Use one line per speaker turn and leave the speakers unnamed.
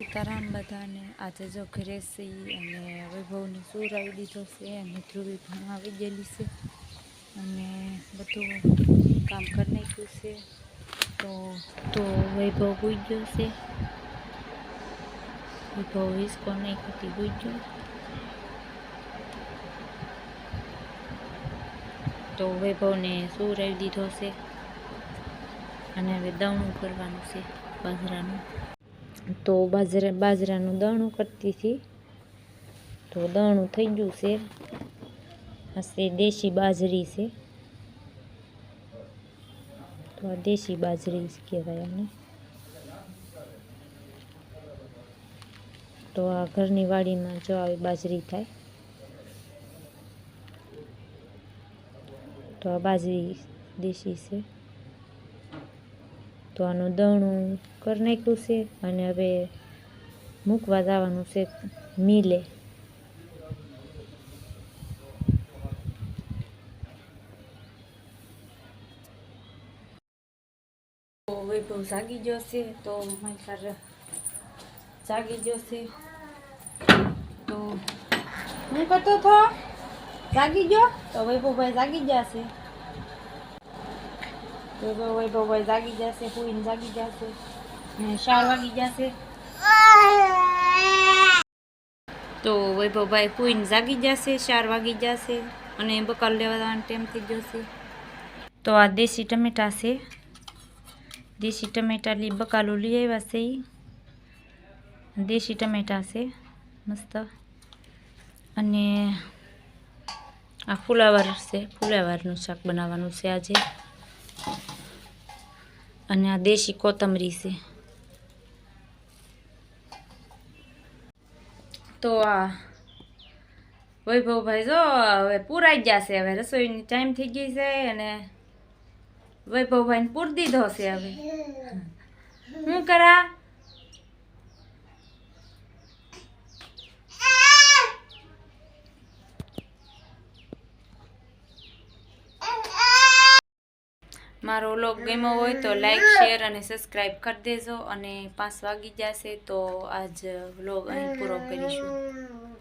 સીતારામ બધાને આજે જો ઘરે સી અને વૈભવને સુરાવી દીધો છે અને ધ્રુવી આવી ગયેલી છે અને બધું કામ કરી નાખ્યું છે. તો તો વૈભવ ગુઈ ગયો છે. વૈભવ હિસકો નહીં ખાતી ગુઈ ગયો. તો વૈભવને સુરાવી દીધો છે? અને હવે દવણું કરવાનું છે, બાજરાનું. તો બાજરા, બાજરાનું દાણું કરતી હતી. તો દાણું થઈ ગયું છે. આ દેશી બાજરી છે. તો આ દેશી બાજરી કહેવાય આને તો આ ઘરની વાડીમાં જો આવી બાજરી થાય. તો આ બાજરી દેશી છે. તો આનું દણું કરી નાખ્યું છે અને હવે મૂકવા જવાનું છે મિલે. તો વૈભવ જાગી ગયો છે તો મારી જાગી ગયો છે. તો હું કરતો હતો? જાગી ગયો? તો વૈભવભાઈ જાગી ગયા છે. વૈભવ વૈભવભાઈ જાગી જશે કોઈને જાગી જશે. ચાર વાગી જશે. તો વૈભવભાઈ પૂઈને જાગી જશે ચાર વાગી જશે અને બકાલ લેવા જવાનો ટાઈમ થઈ જશે. તો આ દેશી ટમેટા છે. દેશી ટમેટા લી બકાલું લઈ આવ્યા છે. દેશી ટમેટા છે, મસ્ત. અને આ ફુલાવર છે, ફુલાવરનું શાક બનાવવાનું છે આજે. અને આ દેશી કોથમરી છે. તો આ વૈભવભાઈ જો હવે પૂરાઈ ગયા છે, હવે રસોઈની ટાઈમ થઈ ગઈ છે અને વૈભવભાઈને પૂર દીધો છે હવે. શું કરા? મારો વ્લોગ ગમ્યો હોય તો લાઈક શેર અને સબસ્ક્રાઈબ કરી દેજો અને પાંચ વાગી જશે તો આજ વ્લોગ અહીં પૂરો કરીશું.